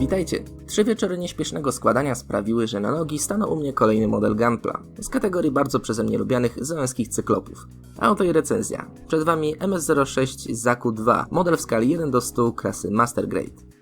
Witajcie! Trzy wieczory nieśpiesznego składania sprawiły, że na nogi stanął u mnie kolejny model Gunpla z kategorii bardzo przeze mnie lubianych zońskich cyklopów. A oto i recenzja. Przed Wami MS-06 Zaku 2, model w skali 1 do 100 klasy Master Grade.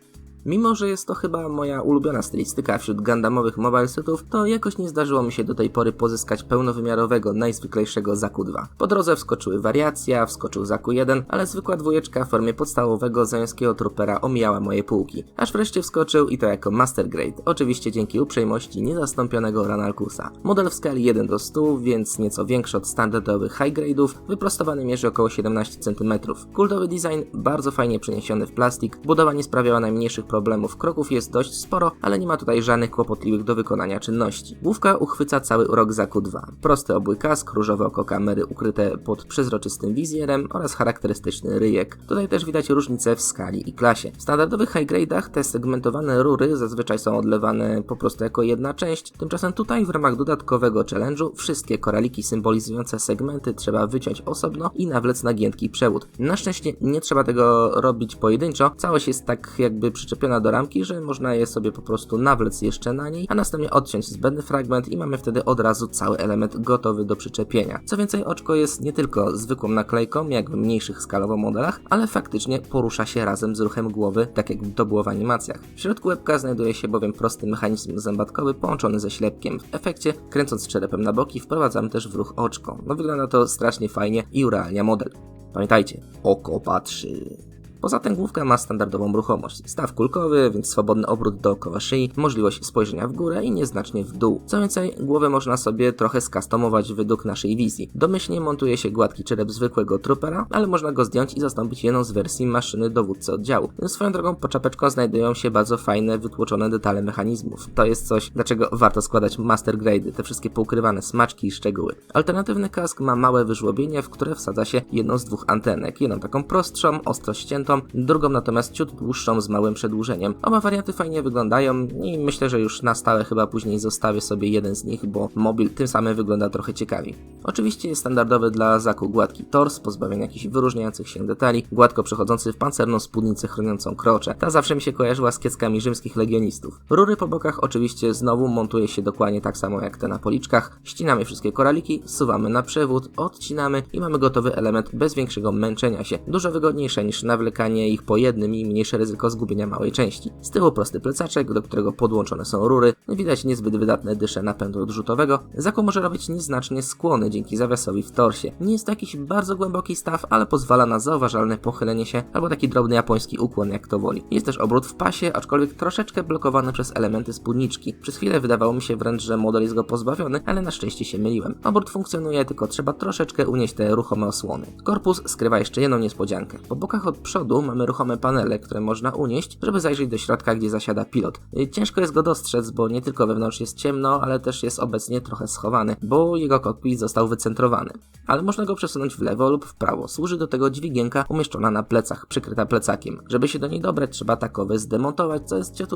Mimo, że jest to chyba moja ulubiona stylistyka wśród Gundamowych mobile setów, to jakoś nie zdarzyło mi się do tej pory pozyskać pełnowymiarowego, najzwyklejszego Zaku 2. Po drodze wskoczyły wariacja, wskoczył Zaku 1, ale zwykła dwójeczka w formie podstawowego zańskiego trupera omijała moje półki. Aż wreszcie wskoczył i to jako Master Grade, oczywiście dzięki uprzejmości niezastąpionego Ranalkusa. Model w skali 1 do 100, więc nieco większy od standardowych high grade'ów, wyprostowany mierzy około 17 cm. Kultowy design, bardzo fajnie przeniesiony w plastik, budowa nie sprawiała najmniejszych problemów. Kroków jest dość sporo, ale nie ma tutaj żadnych kłopotliwych do wykonania czynności. Główka uchwyca cały urok Zaku 2. Prosty obły kask, różowe oko kamery ukryte pod przezroczystym wizjerem oraz charakterystyczny ryjek. Tutaj też widać różnice w skali i klasie. W standardowych high grade'ach te segmentowane rury zazwyczaj są odlewane po prostu jako jedna część, tymczasem tutaj w ramach dodatkowego challenge'u wszystkie koraliki symbolizujące segmenty trzeba wyciąć osobno i nawlec na giętki przewód. Na szczęście nie trzeba tego robić pojedynczo, całość jest tak jakby przyczepiona do ramki, że można je sobie po prostu nawlec jeszcze na niej, a następnie odciąć zbędny fragment i mamy wtedy od razu cały element gotowy do przyczepienia. Co więcej, oczko jest nie tylko zwykłą naklejką, jak w mniejszych skalowo modelach, ale faktycznie porusza się razem z ruchem głowy, tak jak to było w animacjach. W środku łebka znajduje się bowiem prosty mechanizm zębatkowy połączony ze ślepkiem. W efekcie, kręcąc czerepem na boki, wprowadzamy też w ruch oczko. No wygląda to strasznie fajnie i urealnia model. Pamiętajcie, oko patrzy. Poza tym główka ma standardową ruchomość. Staw kulkowy, więc swobodny obrót dookoła szyi, możliwość spojrzenia w górę i nieznacznie w dół. Co więcej, głowę można sobie trochę skustomować według naszej wizji. Domyślnie montuje się gładki czerep zwykłego troopera, ale można go zdjąć i zastąpić jedną z wersji maszyny dowódcy oddziału. Swoją drogą pod czapeczką znajdują się bardzo fajne, wytłoczone detale mechanizmów. To jest coś, dlaczego warto składać master grade'y, te wszystkie poukrywane smaczki i szczegóły. Alternatywny kask ma małe wyżłobienie, w które wsadza się jedną z dwóch antenek. Jedną taką prostszą, ostro ściętą, drugą natomiast ciut dłuższą z małym przedłużeniem. Oba warianty fajnie wyglądają i myślę, że już na stałe chyba później zostawię sobie jeden z nich, bo mobil tym samym wygląda trochę ciekawiej. Oczywiście jest standardowy dla Zaku gładki tors, pozbawiony jakichś wyróżniających się detali, gładko przechodzący w pancerną spódnicę chroniącą krocze. Ta zawsze mi się kojarzyła z kieckami rzymskich legionistów. Rury po bokach oczywiście znowu montuje się dokładnie tak samo jak te na policzkach. Ścinamy wszystkie koraliki, suwamy na przewód, odcinamy i mamy gotowy element bez większego męczenia się. Dużo wygodniejsze niż nawlekanie ich po jednym i mniejsze ryzyko zgubienia małej części. Z tyłu prosty plecaczek, do którego podłączone są rury, widać niezbyt wydatne dysze napędu odrzutowego. Zaku może robić nieznacznie skłony dzięki zawiasowi w torsie. Nie jest to jakiś bardzo głęboki staw, ale pozwala na zauważalne pochylenie się albo taki drobny japoński ukłon jak to woli. Jest też obrót w pasie, aczkolwiek troszeczkę blokowany przez elementy spódniczki. Przez chwilę wydawało mi się wręcz, że model jest go pozbawiony, ale na szczęście się myliłem. Obrót funkcjonuje, tylko trzeba troszeczkę unieść te ruchome osłony. Korpus skrywa jeszcze jedną niespodziankę. Po bokach od przodu mamy ruchome panele, które można unieść, żeby zajrzeć do środka, gdzie zasiada pilot. Y, ciężko jest go dostrzec, bo nie tylko wewnątrz jest ciemno, ale też jest obecnie trochę schowany, bo jego kokpit został wycentrowany. Ale można go przesunąć w lewo lub w prawo. Służy do tego dźwigienka umieszczona na plecach, przykryta plecakiem. Żeby się do niej dobrać, trzeba takowy zdemontować, co jest ciut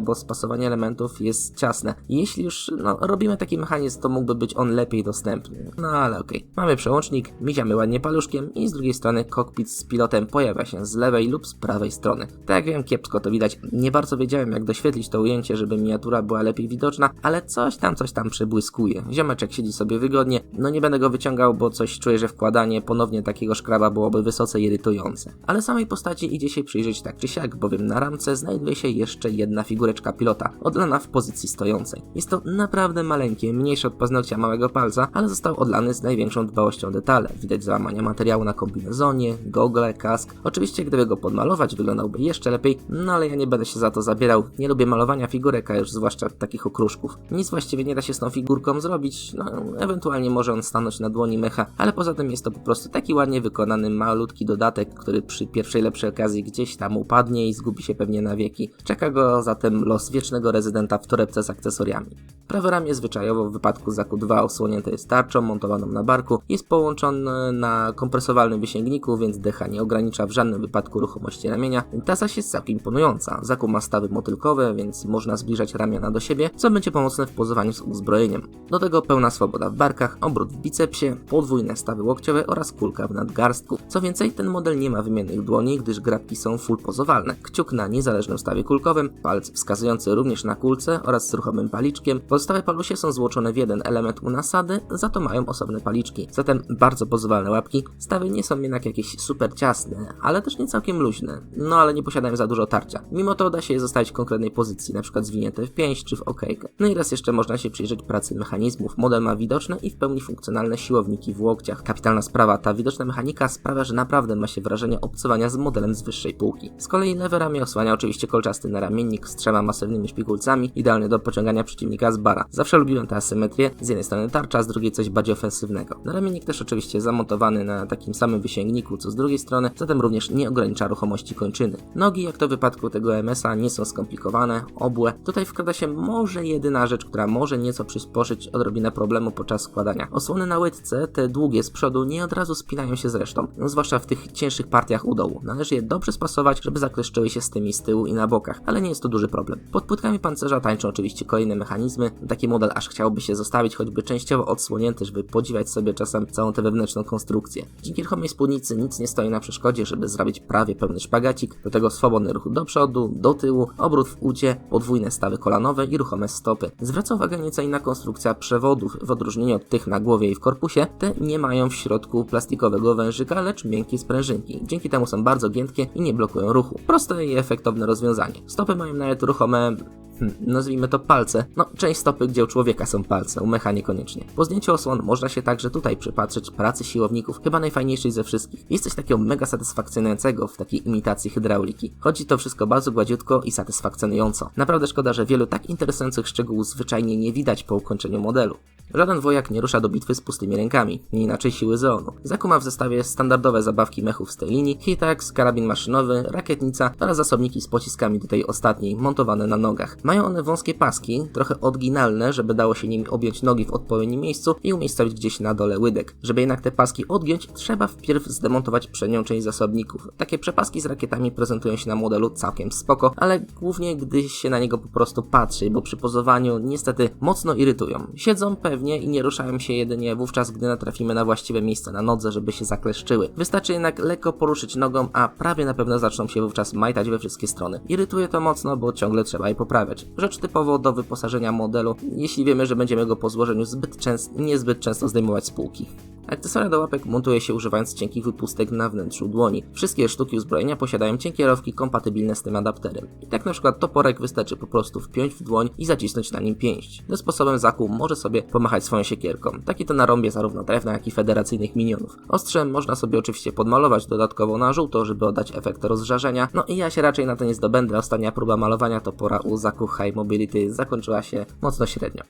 bo spasowanie elementów jest ciasne. Jeśli już no, robimy taki mechanizm, to mógłby być on lepiej dostępny. No ale okej. Okay. Mamy przełącznik, miziamy ładnie paluszkiem i z drugiej strony kokpit z pilotem pojawia się z lewej lub z prawej strony. Tak jak wiem, kiepsko to widać. Nie bardzo wiedziałem, jak doświetlić to ujęcie, żeby miniatura była lepiej widoczna, ale coś tam, coś tam przebłyskuje. Ziomeczek siedzi sobie wygodnie, no nie będę go wyciągał, bo coś czuję, że wkładanie ponownie takiego szkraba byłoby wysoce irytujące. Ale samej postaci idzie się przyjrzeć tak czy siak, bowiem na ramce znajduje się jeszcze jedna figureczka pilota, odlana w pozycji stojącej. Jest to naprawdę maleńkie, mniejsze od paznokcia małego palca, ale został odlany z największą dbałością detale. Widać załamania materiału na kombinezonie, gogle, kask. Oczywiście gdyby go podmalować, wyglądałby jeszcze lepiej, no ale ja nie będę się za to zabierał. Nie lubię malowania figurek, a już zwłaszcza takich okruszków. Nic właściwie nie da się z tą figurką zrobić, no ewentualnie może on stanąć na dłoni mecha, ale poza tym jest to po prostu taki ładnie wykonany, malutki dodatek, który przy pierwszej lepszej okazji gdzieś tam upadnie i zgubi się pewnie na wieki. Czeka go zatem los wiecznego rezydenta w torebce z akcesoriami. Prawe ramię zwyczajowo w wypadku Zaku 2 osłonięte jest tarczą montowaną na barku, jest połączony na kompresowalnym wysięgniku, więc decha nie ogranicza w żadnym wypadku ruchomości ramienia, ta zaś jest całkiem imponująca. Zaku ma stawy motylkowe, więc można zbliżać ramiona do siebie, co będzie pomocne w pozowaniu z uzbrojeniem. Do tego pełna swoboda w barkach, obrót w bicepsie, podwójne stawy łokciowe oraz kulka w nadgarstku. Co więcej, ten model nie ma wymiennych dłoni, gdyż grabki są full pozowalne. Kciuk na niezależnym stawie kulkowym, palec wskazujący również na kulce oraz z ruchomym paliczkiem. Pozostałe palusie są złączone w jeden element u nasady, za to mają osobne paliczki. Zatem bardzo pozowalne łapki. Stawy nie są jednak jakieś super ciasne, ale też nie całkiem luźne. No ale nie posiadają za dużo tarcia. Mimo to da się je zostawić w konkretnej pozycji, np. zwinięte w pięść czy w okejkę. No i raz jeszcze można się przyjrzeć pracy mechanizmów. Model ma widoczne i w pełni funkcjonalne siłowniki w łokciach. Kapitalna sprawa, ta widoczna mechanika sprawia, że naprawdę ma się wrażenie obcowania z modelem z wyższej półki. Z kolei lewe ramię osłania oczywiście kolczasty naramiennik z trzema masywnymi szpikulcami, idealny do pociągania przeciwnika z bara. Zawsze lubiłem tę asymetrię, z jednej strony tarcza, z drugiej coś bardziej ofensywnego. Naramiennik też oczywiście zamontowany na takim samym wysięgniku co z drugiej strony, zatem również nie ogranicza ruchomości kończyny. Nogi, jak to w wypadku tego MS-a, nie są skomplikowane, obłe. Tutaj wkrada się może jedyna rzecz, która może nieco przyspieszyć odrobinę problemu podczas składania. Osłony na łydce, te długie z przodu, nie od razu spinają się z resztą, no, zwłaszcza w tych cięższych partiach u dołu. Należy je dobrze spasować, żeby zakleszczyły się z tymi z tyłu i na bokach, ale nie jest to duży problem. Pod płytkami pancerza tańczą oczywiście kolejne mechanizmy. Taki model aż chciałby się zostawić, choćby częściowo odsłonięty, żeby podziwiać sobie czasem całą tę wewnętrzną konstrukcję. Dzięki ruchomej spódnicy nic nie stoi na przeszkodzie, żeby zrobić prawie pełny szpagacik, do tego swobodny ruch do przodu, do tyłu, obrót w ucie, podwójne stawy kolanowe i ruchome stopy. Zwraca uwagę nieco inna konstrukcja przewodów, w odróżnieniu od tych na głowie i w korpusie, te nie mają w środku plastikowego wężyka, lecz miękkie sprężynki. Dzięki temu są bardzo giętkie i nie blokują ruchu. Proste i efektowne rozwiązanie. Stopy mają nawet ruchome hmm, nazwijmy to palce. No, część stopy, gdzie u człowieka są palce, u mecha niekoniecznie. Po zdjęciu osłon można się także tutaj przypatrzeć pracy siłowników, chyba najfajniejszej ze wszystkich. Jest coś takiego mega satysfakcjonującego w takiej imitacji hydrauliki. Chodzi to wszystko bardzo gładziutko i satysfakcjonująco. Naprawdę szkoda, że wielu tak interesujących szczegółów zwyczajnie nie widać po ukończeniu modelu. Żaden wojak nie rusza do bitwy z pustymi rękami, nie inaczej siły Zeonu. Zaku ma w zestawie standardowe zabawki mechów z tej linii, hitax, karabin maszynowy, rakietnica oraz zasobniki z pociskami do tej ostatniej, montowane na nogach. Mają one wąskie paski, trochę oryginalne, żeby dało się nimi objąć nogi w odpowiednim miejscu i umiejscowić gdzieś na dole łydek. Żeby jednak te paski odgiąć, trzeba wpierw zdemontować przednią część zasobników. Takie przepaski z rakietami prezentują się na modelu całkiem spoko, ale głównie gdy się na niego po prostu patrzy, bo przy pozowaniu niestety mocno irytują. Siedzą pewnie i nie ruszają się jedynie wówczas, gdy natrafimy na właściwe miejsce na nodze, żeby się zakleszczyły. Wystarczy jednak lekko poruszyć nogą, a prawie na pewno zaczną się wówczas majtać we wszystkie strony. Irytuje to mocno, bo ciągle trzeba je poprawiać. Rzecz typowo do wyposażenia modelu, jeśli wiemy, że będziemy go po złożeniu zbyt często, niezbyt często zdejmować z półki. Akcesoria do łapek montuje się używając cienkich wypustek na wnętrzu dłoni. Wszystkie sztuki uzbrojenia posiadają cienkie rowki kompatybilne z tym adapterem. Tak na przykład toporek wystarczy po prostu wpiąć w dłoń i zacisnąć na nim pięść. Tym sposobem Zaku może sobie pomachać swoją siekierką. Taki to narąbie zarówno drewna, jak i federacyjnych minionów. Ostrzem można sobie oczywiście podmalować dodatkowo na żółto, żeby oddać efekt rozżarzenia. No i ja się raczej na to nie zdobędę. Ostatnia próba malowania topora u Zaku High Mobility zakończyła się mocno średnio.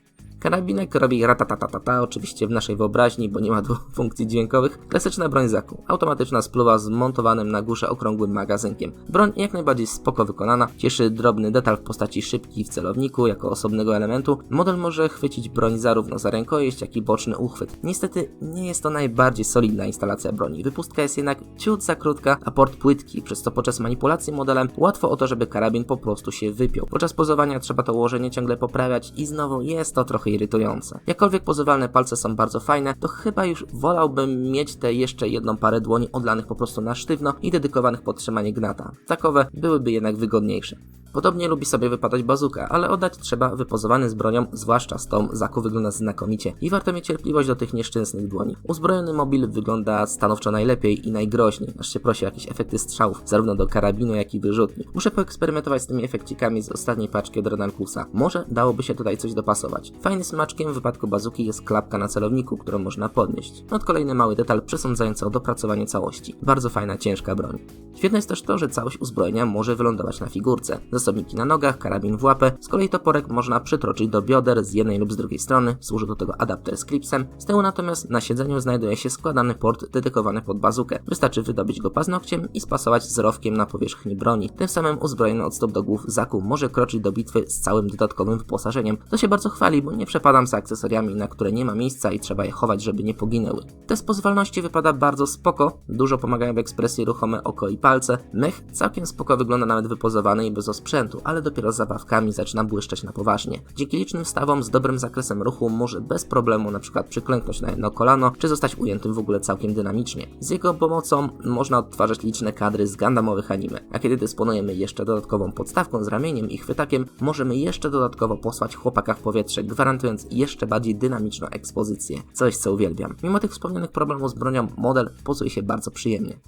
Karabinek robi ratatatatata, oczywiście w naszej wyobraźni, bo nie ma tu funkcji dźwiękowych. Klasyczna broń zaku. Automatyczna spluwa z montowanym na górze okrągłym magazynkiem. Broń jak najbardziej spoko wykonana, cieszy drobny detal w postaci szybki w celowniku jako osobnego elementu. Model może chwycić broń zarówno za rękojeść, jak i boczny uchwyt. Niestety nie jest to najbardziej solidna instalacja broni. Wypustka jest jednak ciut za krótka, a port płytki, przez co podczas manipulacji modelem łatwo o to, żeby karabin po prostu się wypiął. Podczas pozowania trzeba to ułożenie ciągle poprawiać i znowu jest to trochę irytujące. Jakkolwiek pozywalne palce są bardzo fajne, to chyba już wolałbym mieć tę jeszcze jedną parę dłoni odlanych po prostu na sztywno i dedykowanych pod trzymanie gnata. Takowe byłyby jednak wygodniejsze. Podobnie lubi sobie wypadać bazuka, ale oddać trzeba wypozowany z bronią, zwłaszcza z tą, Zaku wygląda znakomicie i warto mieć cierpliwość do tych nieszczęsnych dłoni. Uzbrojony mobil wygląda stanowczo najlepiej i najgroźniej, aż się prosi o jakieś efekty strzałów, zarówno do karabinu, jak i wyrzutni. Muszę poeksperymentować z tymi efekcikami z ostatniej paczki od Renalkusa. Może dałoby się tutaj coś dopasować. Fajny smaczkiem w wypadku bazuki jest klapka na celowniku, którą można podnieść. No kolejny mały detal przesądzający o dopracowanie całości. Bardzo fajna, ciężka broń. Świetne jest też to, że całość uzbrojenia może wylądować na figurce. Zasobniki na nogach, karabin w łapę, z kolei toporek można przytroczyć do bioder z jednej lub z drugiej strony, służy do tego adapter z klipsem. Z tyłu natomiast na siedzeniu znajduje się składany port dedykowany pod bazukę. Wystarczy wydobyć go paznokciem i spasować z rowkiem na powierzchni broni. Tym samym uzbrojony od stóp do głów Zaku może kroczyć do bitwy z całym dodatkowym wyposażeniem. To się bardzo chwali, bo nie przepadam za akcesoriami, na które nie ma miejsca i trzeba je chować, żeby nie poginęły. Test pozwalności wypada bardzo spoko, dużo pomagają w ekspresji ruchome oko i palce, mech całkiem spoko wygląda nawet wypozowany i bez osprzętu, ale dopiero z zabawkami zaczyna błyszczeć na poważnie. Dzięki licznym stawom z dobrym zakresem ruchu może bez problemu przykład przyklęknąć na jedno kolano, czy zostać ujętym w ogóle całkiem dynamicznie. Z jego pomocą można odtwarzać liczne kadry z Gundamowych anime, a kiedy dysponujemy jeszcze dodatkową podstawką z ramieniem i chwytakiem, możemy jeszcze dodatkowo posłać chłopaka w powietrze, gwarantując jeszcze bardziej dynamiczną ekspozycję. Coś co uwielbiam. Mimo tych wspomnianych problemów z bronią, model pozuje się bardzo przyjemnie.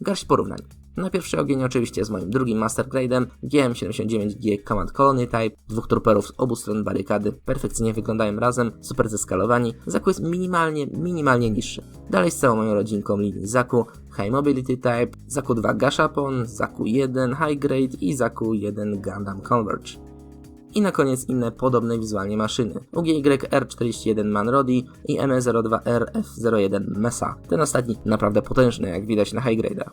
Garść porównań. Na pierwszy ogień oczywiście z moim drugim Master Grade'em GM79G Command Colony Type, dwóch truperów z obu stron barykady, perfekcyjnie wyglądają razem, super zeskalowani, Zaku jest minimalnie, minimalnie niższy. Dalej z całą moją rodzinką linii Zaku, High Mobility Type, Zaku 2 Gashapon, Zaku 1 High Grade i Zaku 1 Gundam Converge. I na koniec inne podobne wizualnie maszyny. UGY R41 Manrodi i ME02 RF01 Mesa. Ten ostatni naprawdę potężny, jak widać na High Grade'a.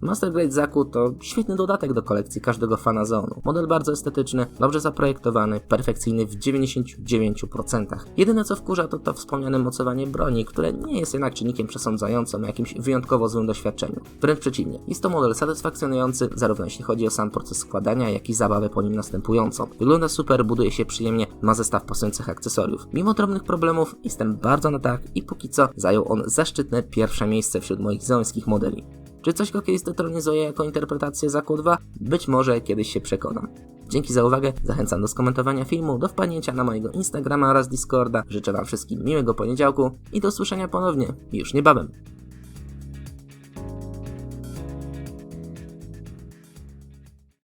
Master Grade Zaku to świetny dodatek do kolekcji każdego fana zonu. Model bardzo estetyczny, dobrze zaprojektowany, perfekcyjny w 99%. Jedyne co wkurza to to wspomniane mocowanie broni, które nie jest jednak czynnikiem przesądzającym o jakimś wyjątkowo złym doświadczeniu. Wręcz przeciwnie, jest to model satysfakcjonujący, zarówno jeśli chodzi o sam proces składania, jak i zabawę po nim następującą. Wygląda super, buduje się przyjemnie, ma zestaw pasujących akcesoriów. Mimo drobnych problemów jestem bardzo na tak i póki co zajął on zaszczytne pierwsze miejsce wśród moich zońskich modeli. Czy coś go kiedyś zdetronizuje jako interpretację Zaku 2? Być może kiedyś się przekonam. Dzięki za uwagę, zachęcam do skomentowania filmu, do wpadnięcia na mojego Instagrama oraz Discorda. Życzę Wam wszystkim miłego poniedziałku i do usłyszenia ponownie już niebawem.